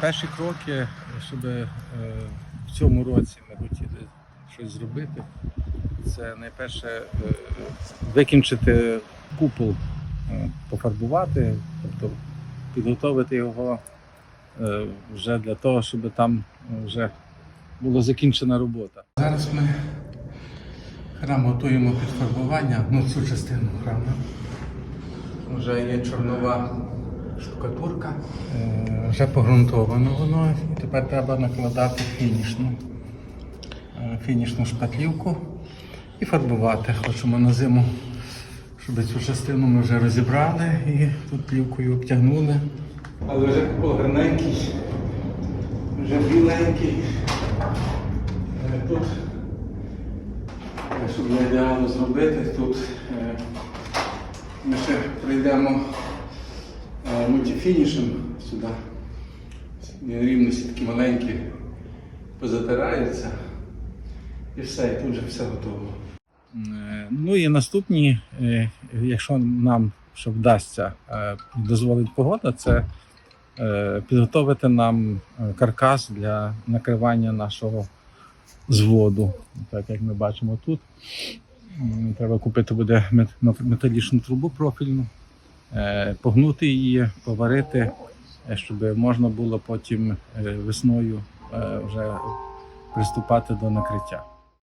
перші кроки, щоб е, в цьому році ми хотіли щось зробити. Це найперше е, викінчити купол, е, пофарбувати, тобто підготовити його вже для того, щоб там вже була закінчена робота. Зараз ми храм готуємо під ну цю частину храму. Вже є чорнова штукатурка. Е, Вже погрунтовано воно. І тепер треба накладати фінішну, е, фінішну шпатлівку і фарбувати. Хочемо на зиму, щоб цю частину ми вже розібрали і тут плівкою обтягнули. Але вже гарненький, вже біленький. Е, Тут, щоб для ідеалу зробити, тут ми ще пройдемо е, мультифінішем сюди. Рівності такі маленькі позатираються. І все, і тут вже все готово. Ну і наступні, е, якщо нам що вдасться, е, дозволить погода, це е, підготовити нам каркас для накривання нашого зводу. Так як ми бачимо тут. Треба купити буде мет- металічну трубу профільну, погнути її, поварити, е, щоб можна було потім е, весною е, вже приступати до накриття.